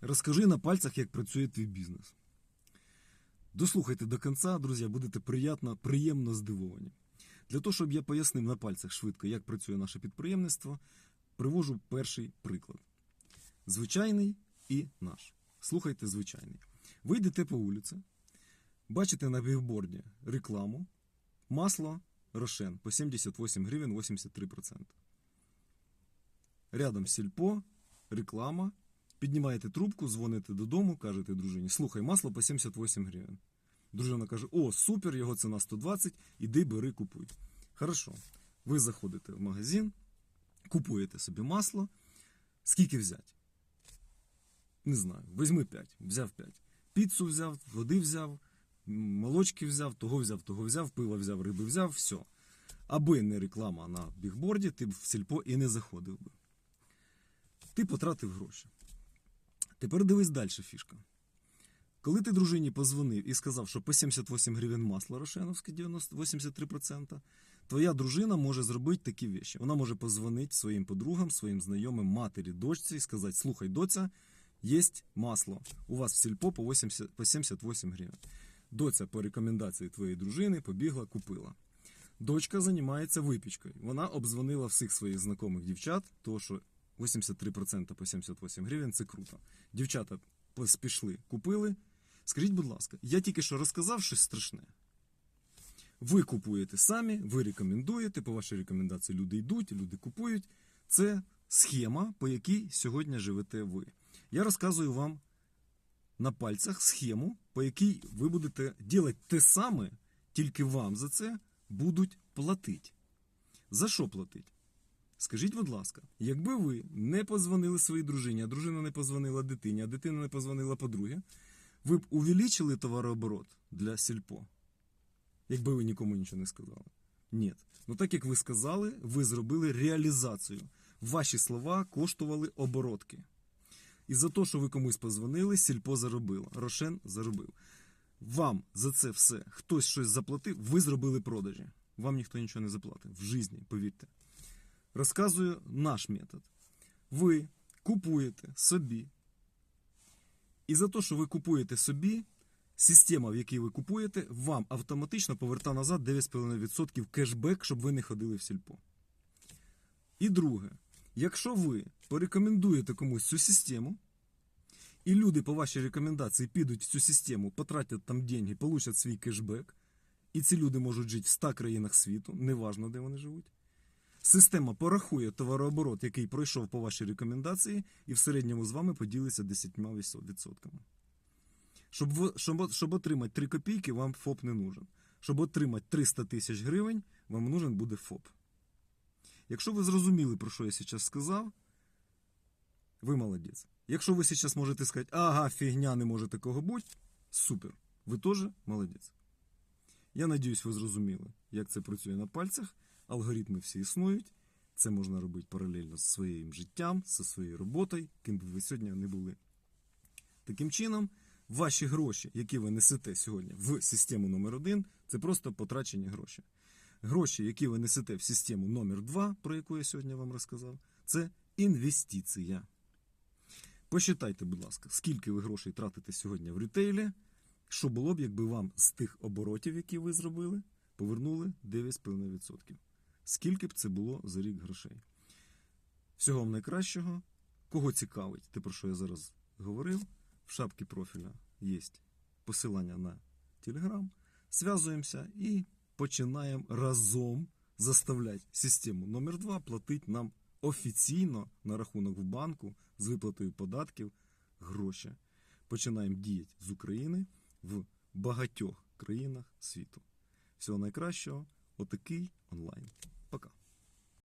Розкажи на пальцях, як працює твій бізнес. Дослухайте до кінця, друзі, будете приємно, приємно здивовані. Для того, щоб я пояснив на пальцях швидко, як працює наше підприємництво, привожу перший приклад. Звичайний і наш. Слухайте звичайний. Ви йдете по вулиці, бачите на бігборді рекламу, масло Рошен по 78 гривень 83%. Рядом сільпо, реклама. Піднімаєте трубку, дзвоните додому, кажете дружині, слухай, масло по 78 гривень. Дружина каже: О, супер, його ціна 120, іди бери, купуй. Хорошо. Ви заходите в магазин, купуєте собі масло. Скільки взяти? Не знаю. Візьми 5, взяв 5. Піцу взяв, води взяв, молочки взяв, того взяв, того взяв, пиво взяв, риби взяв, все. Аби не реклама на бігборді, ти б в сільпо і не заходив би. Ти потратив гроші. Тепер дивись далі фішка. Коли ти дружині позвонив і сказав, що по 78 гривень масло Рошеновське 83%, твоя дружина може зробити такі вещі. Вона може позвонити своїм подругам, своїм знайомим, матері, дочці і сказати: слухай, доця, є масло. У вас в сільпо по, 80, по 78 гривень. Доця по рекомендації твоєї дружини побігла, купила. Дочка займається випічкою. Вона обдзвонила всіх своїх знайомих дівчат, тому що 83% по 78 гривень це круто. Дівчата поспішли, купили. Скажіть, будь ласка, я тільки що розказав щось страшне. Ви купуєте самі, ви рекомендуєте, по вашій рекомендації люди йдуть, люди купують. Це схема, по якій сьогодні живете ви. Я розказую вам на пальцях схему, по якій ви будете робити те саме, тільки вам за це будуть платити. За що платить? Скажіть, будь ласка, якби ви не позвонили своїй дружині, а дружина не позвонила дитині, а дитина не позвонила подругі, ви б увеличили товарооборот для сільпо, якби ви нікому нічого не сказали. Ні. Ну так як ви сказали, ви зробили реалізацію. Ваші слова коштували оборотки. І за те, що ви комусь позвонили, сільпо заробило. Рошен заробив. Вам за це все хтось щось заплатив, ви зробили продажі. Вам ніхто нічого не заплатив. В житті, повірте. Розказую наш метод. Ви купуєте собі. І за те, що ви купуєте собі, система, в якій ви купуєте, вам автоматично поверта назад 9,5% кешбек, щоб ви не ходили в сільпо. І друге, якщо ви порекомендуєте комусь цю систему, і люди по вашій рекомендації підуть в цю систему, потратять там деньги, получать свій кешбек, і ці люди можуть жити в 100 країнах світу, неважно, де вони живуть. Система порахує товарооборот, який пройшов по вашій рекомендації, і в середньому з вами поділиться 10%. Щоб, щоб, щоб отримати 3 копійки, вам ФОП не нужен. Щоб отримати 300 тисяч гривень, вам нужен буде ФОП. Якщо ви зрозуміли, про що я зараз сказав, ви молодець. Якщо ви зараз можете сказати, ага, фігня, не може такого бути, супер. Ви теж молодець. Я надіюсь, ви зрозуміли, як це працює на пальцях. Алгоритми всі існують. Це можна робити паралельно з своїм життям, зі своєю роботою, ким би ви сьогодні не були. Таким чином, ваші гроші, які ви несете сьогодні в систему номер 1 це просто потрачені гроші. Гроші, які ви несете в систему номер 2 про яку я сьогодні вам розказав, це інвестиція. Посчитайте, будь ласка, скільки ви грошей тратите сьогодні в рітейлі, що було б, якби вам з тих оборотів, які ви зробили, повернули 9,5%. Скільки б це було за рік грошей? Всього вам найкращого. Кого цікавить, те, про що я зараз говорив, в шапці профіля є посилання на Телеграм. Зв'язуємося і починаємо разом заставляти систему номер 2 платити нам офіційно на рахунок в банку з виплатою податків гроші. Починаємо діяти з України в багатьох країнах світу. Всього найкращого, отакий онлайн.